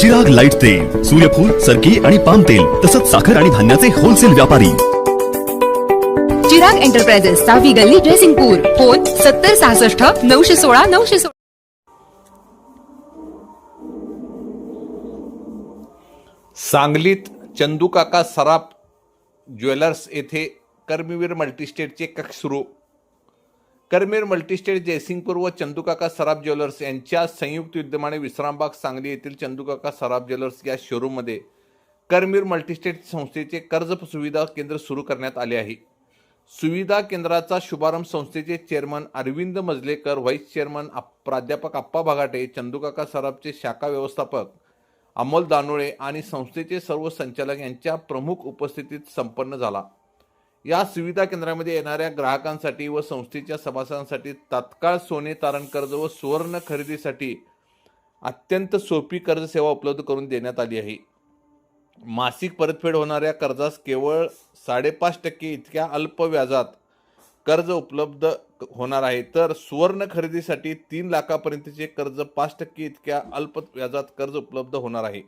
Chirag light तेल सूर्यफूल सरकी आणि पाम तेल तसंच साखर आणि धान्याचे होलसेल व्यापारी. चिराग एंटरप्राइजेस सहावी गल्ली ड्रेसिंगपूर फोन सत्तर सहासष्ट नऊशे सोळा नऊशे सोळा. सांगलीत चंदूकाका सराफ ज्वेलर्स येथे कर्मवीर मल्टीस्टेटचे कक्ष सुरू. करमेर मल्टीस्टेट जयसिंगपूर व चंदूकाका सराफ ज्वेलर्स यांच्या संयुक्त विद्यमाने विश्रामबाग सांगली येथील चंदूकाका सराफ ज्वेलर्स या शोरूममध्ये करमीर मल्टीस्टेट संस्थेचे कर्ज सुविधा केंद्र सुरू करण्यात आले आहे. सुविधा केंद्राचा शुभारंभ संस्थेचे chairman Arvind Majlekar vice chairman up- प्राध्यापक आप्पा भागाटे चंदूकाका सराफचे शाखा व्यवस्थापक अमोल दानोळे आणि संस्थेचे सर्व संचालक यांच्या प्रमुख उपस्थितीत संपन्न झाला. या सुविधा केंद्रामध्ये येणाऱ्या ग्राहकांसाठी व संस्थेच्या सभासदांसाठी तात्काळ सोने तारण कर्ज व सुवर्ण खरेदीसाठी अत्यंत सोपी कर्ज सेवा उपलब्ध करून देण्यात आली आहे. मासिक परतफेड होणाऱ्या कर्जास केवळ साडेपाच टक्के इतक्या अल्प व्याजात कर्ज उपलब्ध होणार आहे. तर सुवर्ण खरेदीसाठी तीन लाखापर्यंतचे कर्ज पाच टक्के इतक्या अल्प व्याजात कर्ज उपलब्ध होणार आहे.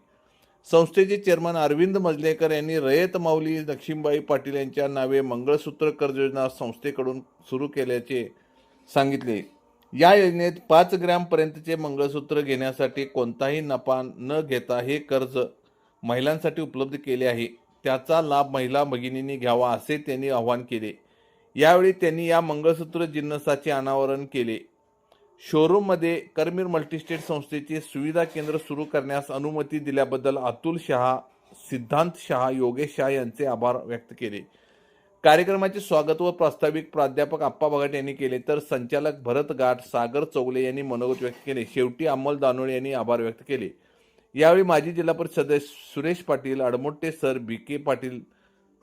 संस्थेचे चेअरमन अरविंद मजलेकर यांनी रयत माऊली लक्ष्मीबाई पाटील यांच्या नावे मंगळसूत्र कर्ज योजना संस्थेकडून सुरू केल्याचे सांगितले. या योजनेत पाच ग्रॅमपर्यंतचे मंगळसूत्र घेण्यासाठी कोणताही नफा न घेता हे कर्ज महिलांसाठी उपलब्ध केले आहे. त्याचा लाभ महिला भगिनींनी घ्यावा असे त्यांनी आवाहन केले. यावेळी त्यांनी या मंगळसूत्र जिन्नसाचे अनावरण केले. शोरूममध्ये करमीर मल्टीस्टेट संस्थेचे सुविधा केंद्र सुरू करण्यास अनुमती दिल्याबद्दल अतुल शहा सिद्धांत शहा योगेश शहा यांचे आभार व्यक्त केले. कार्यक्रमाचे स्वागत व प्रास्ताविक प्राध्यापक आप्पा बघाट यांनी केले तर संचालक भरत गाठ सागर चौगले यांनी मनोगत व्यक्त केले शेवटी अमोल दानोळे यांनी आभार व्यक्त केले. यावेळी माजी जिल्हा परिषद सदस्य Suresh Patil Admotte sir B K Patil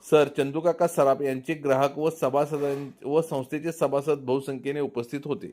sir Chandukaka Saraf यांचे ग्राहक व सभासदां व संस्थेचे सभासद बहुसंख्येने उपस्थित होते.